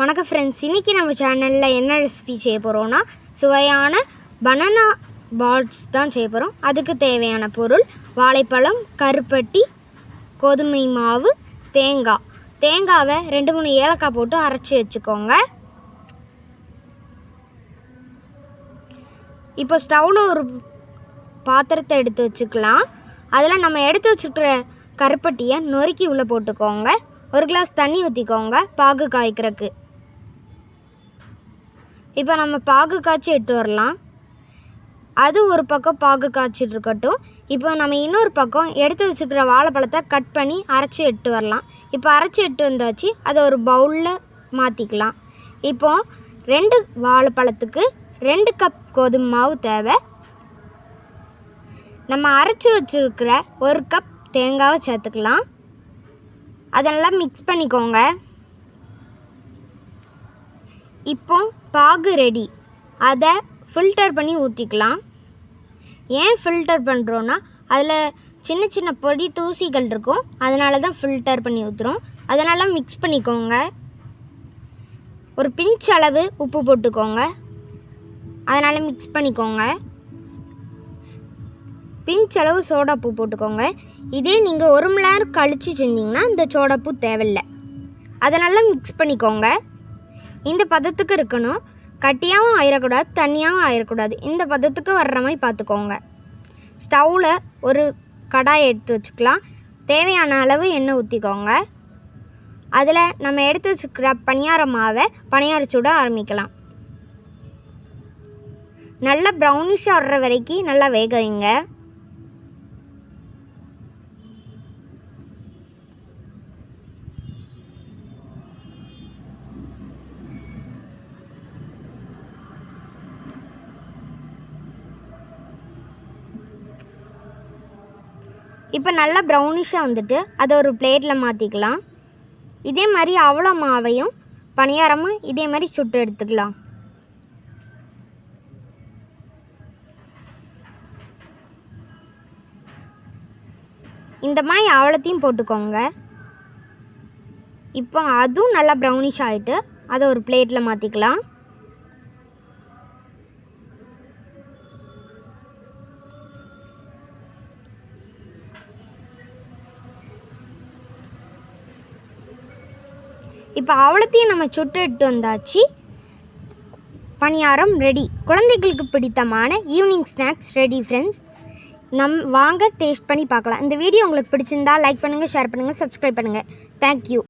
வணக்கம் ஃப்ரெண்ட்ஸ் இன்றைக்கி நம்ம சேனலில் என்ன ரெசிபி செய்ய போகிறோன்னா சுவையான பனானா பால்ஸ் தான் செய்ய போகிறோம் அதுக்கு தேவையான பொருள் வாழைப்பழம் கருப்பட்டி கோதுமை மாவு தேங்காய். தேங்காவை ரெண்டு மூணு ஏலக்காய் போட்டு அரைச்சி வச்சுக்கோங்க. இப்போ ஸ்டவ்வில் ஒரு பாத்திரத்தை எடுத்து வச்சுக்கலாம். அதில் நம்ம எடுத்து வச்சுக்கிற கருப்பட்டியை நொறுக்கி உள்ளே போட்டுக்கோங்க. ஒரு கிளாஸ் தண்ணி ஊற்றிக்கோங்க பாகு காய்க்கிறதுக்கு. இப்போ நம்ம பாகு காய்ச்சி எட்டு வரலாம். அது ஒரு பக்கம் பாகு காய்ச்சிட்டு இருக்கட்டும். இப்போ நம்ம இன்னொரு பக்கம் எடுத்து வச்சுருக்கிற வாழைப்பழத்தை கட் பண்ணி அரைச்சி எட்டு வரலாம். இப்போ அரைச்சி எட்டு வந்தாச்சு அதை ஒரு பவுலில் மாற்றிக்கலாம் இப்போ ரெண்டு வாழைப்பழத்துக்கு ரெண்டு கப் கோதுமை மாவு தேவை. நம்ம அரைச்சி வச்சுருக்கிற ஒரு கப் தேங்காவை சேர்த்துக்கலாம். அதெல்லாம் மிக்ஸ் பண்ணிக்கோங்க. இப்போ பாகு ரெடி. அதை ஃபில்டர் பண்ணி ஊற்றிக்கலாம் ஏன் ஃபில்டர் பண்ணுறோன்னா அதில் சின்ன சின்ன பொடி தூசிகள் இருக்கும். அதனால தான் ஃபில்டர் பண்ணி ஊற்றுறோம் அதனால் மிக்ஸ் பண்ணிக்கோங்க. ஒரு பிஞ்ச் அளவு உப்பு போட்டுக்கோங்க. அதனால் மிக்ஸ் பண்ணிக்கோங்க. பிஞ்ச் அளவு சோடாப்பூ போட்டுக்கோங்க. இதே நீங்கள் ஒரு மணி நேரம் கழித்து செஞ்சிங்கன்னா இந்த சோடாப்பூ தேவையில்லை. அதை நல்லா மிக்ஸ் பண்ணிக்கோங்க. இந்த பதத்துக்கு இருக்கணும். கட்டியாகவும் ஆயிடக்கூடாது தண்ணியாகவும் ஆயிடக்கூடாது இந்த பதத்துக்கு வர்ற மாதிரி பார்த்துக்கோங்க ஸ்டவ்வில் ஒரு கடாயை எடுத்து வச்சுக்கலாம். தேவையான அளவு எண்ணெய் ஊற்றிக்கோங்க அதில் நம்ம எடுத்து வச்சுக்கிற பணியார மாவை பணியார சுட ஆரம்பிக்கலாம். நல்லா ப்ரௌனிஷாக வர்ற வரைக்கும் நல்லா வேக வைங்க. இப்போ நல்லா ப்ரௌனிஷாக வந்துட்டு அதை ஒரு பிளேட்டில் மாற்றிக்கலாம். இதே மாதிரி அவ்வளோ மாவையும் பணியாரமும் இதே மாதிரி சுட்டு எடுத்துக்கலாம். இந்த மாதிரி அவ்வளோத்தையும் போட்டுக்கோங்க. இப்போ அதுவும் நல்லா ப்ரௌனிஷ் ஆகிட்டு அதை ஒரு பிளேட்டில் மாற்றிக்கலாம். இப்போ அவ்வளோத்தையும் நம்ம சுட்டு எடுத்து வந்தாச்சு. பணியாரம் ரெடி குழந்தைகளுக்கு பிடித்தமான ஈவினிங் ஸ்நாக்ஸ் ரெடி ஃப்ரெண்ட்ஸ் நம் வாங்க டேஸ்ட் பண்ணி பார்க்கலாம். இந்த வீடியோ உங்களுக்கு பிடிச்சிருந்தா லைக் பண்ணுங்கள் ஷேர் பண்ணுங்கள் சப்ஸ்கிரைப் பண்ணுங்கள் தேங்க்யூ